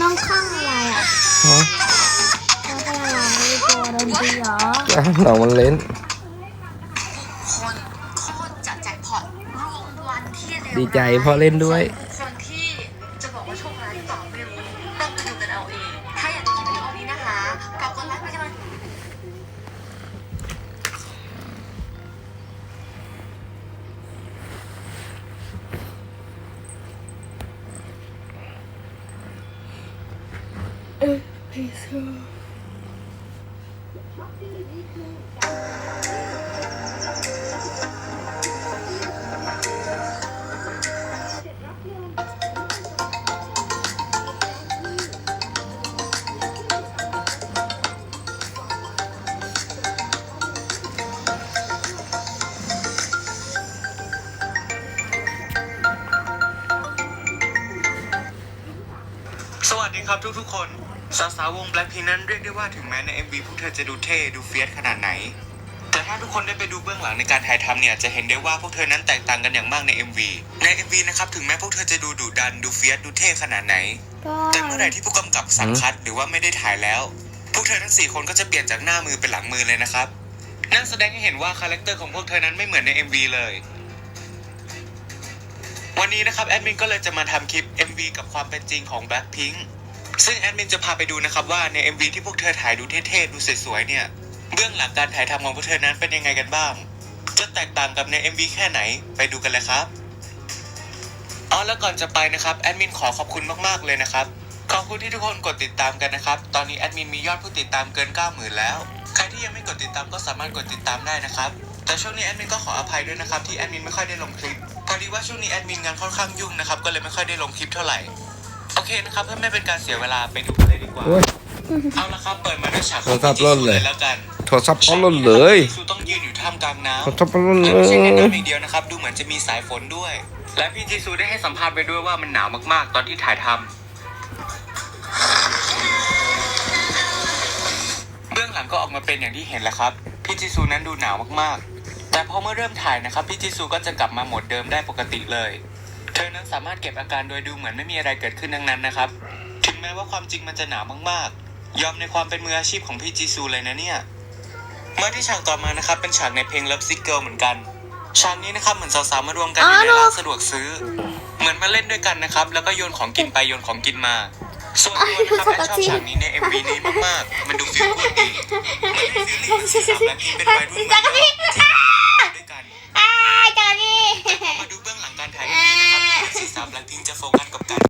น้องข้างอะไรอะน้องข้างอะไรโดนตีออ่องมันเล่นคนโคตรจะแจ็คพอตรวมวันที่ดีใจพอเล่นด้วย สวัสดีครับทุกๆคน สาวๆวง Blackpink นั้นเรียกได้ว่าถึงแม้ใน MV พวกเธอจะดูเท่ดูเฟียสขนาดไหน แต่ถ้าทุกคนได้ไปดูเบื้องหลังในการถ่ายทำเนี่ยจะเห็นได้ว่าพวกเธอนั้นแตกต่างกันอย่างมากใน MV ใน MV นะครับถึงแม้พวกเธอจะดูดุดันดูเฟียสดูเท่ขนาดไหน แต่เมื่อไหร่ที่ผู้กำกับสั่งคัดหรือว่าไม่ได้ถ่ายแล้ว พวกเธอทั้งสี่คนก็จะเปลี่ยนจากหน้ามือเป็นหลังมือเลยนะครับนั่นแสดงให้เห็นว่าคาแรคเตอร์ของพวกเธอนั้นไม่เหมือนใน MV เลยวันนี้นะครับแอดมินก็เลยจะมาทำคลิป MV กับความเป็นจริงของ Blackpink ซึ่งแอดมินจะพาไปดูนะครับว่าใน MV ที่พวกเธอถ่ายดูเท่ๆดูสวยๆเนี่ยเบื้องหลังการถ่ายทำของพวกเธอนั้นเป็นยังไงกันบ้าง จะแตกต่างกับใน MV แค่ไหนไปดูกันเลยครับอ๋อแล้วก่อนจะไปนะครับแอดมินขอขอบคุณมากๆเลยนะครับขอบคุณที่ทุกคนกดติดตามกันนะครับ ตอนนี้แอดมินมียอดผู้ติดตามเกิน 90,000 แล้ว ใครที่ยังไม่กดติดตามก็สามารถกดติดตามได้นะครับ แต่ช่วงนี้แอดมินก็ขออภัยด้วยนะครับที่แอดมินไม่ค่อยได้ลงคลิป พอดีว่าช่วงนี้แอดมินงานค่อนข้างยุ่งนะครับ ก็เลยไม่ค่อยได้ลงคลิปเท่าไหร่ เคนะครับเพื่อไม่เป็นการเสียเวลาไปดูกันเลยดีกว่า โอ้ย เอาละครับเปิดมาด้วยฉากโทรศัพท์ร่นเลย แล้วกันโทรศัพท์พ่อล่นเลยซูต้องยืนอยู่ท่ามกลางน้ำ โทรศัพท์พ่อล่นเลและไม่ใช่แค่ย น้ำอย่างเดียวนะครับ ดูเหมือนจะมีสายฝนด้วย และพี่จีซูได้ให้สัมภาษณ์ไปด้วยว่ามันหนาวมากๆ ตอนที่ถ่ายทำเบื้องหลังก็ออกมาเป็นอย่างที่เห็นแหละครับ พี่จีซูนั้นดูหนาวมากๆ แต่พอเมื่อเริ่มถ่ายนะครับ พี่จีซูก็จะกลับมาโหมดเดิมได้ปกติเลย เธอนั้นสามารถเก็บอาการโดยดูเหมือนไม่มีอะไรเกิดขึ้นทั้งนั้นนะครับ ถึงแม้ว่าความจริงมันจะหนาวมากๆ ยอมในความเป็นมืออาชีพของพี่จีซูเลยนะเนี่ยมาที่ฉากต่อมานะครับเป็นฉากในเพลง Love Sick Girl เหมือนกันฉากนี้นะครับเหมือนสาวๆมารวมกันอยู่ในร้านสะดวกซื้อ เหมือนมาเล่นด้วยกันนะครับ แล้วก็โยนของกินไปโยนของกินมา ส่วนตัวนะครับแอนชอบฉากนี้ใน MV นี้มากๆ มันดูฟีลกูดดีมันให้ฟีลลิ่งเหมือนสาวแบล็คพิงค์เป็นวัยรุ่น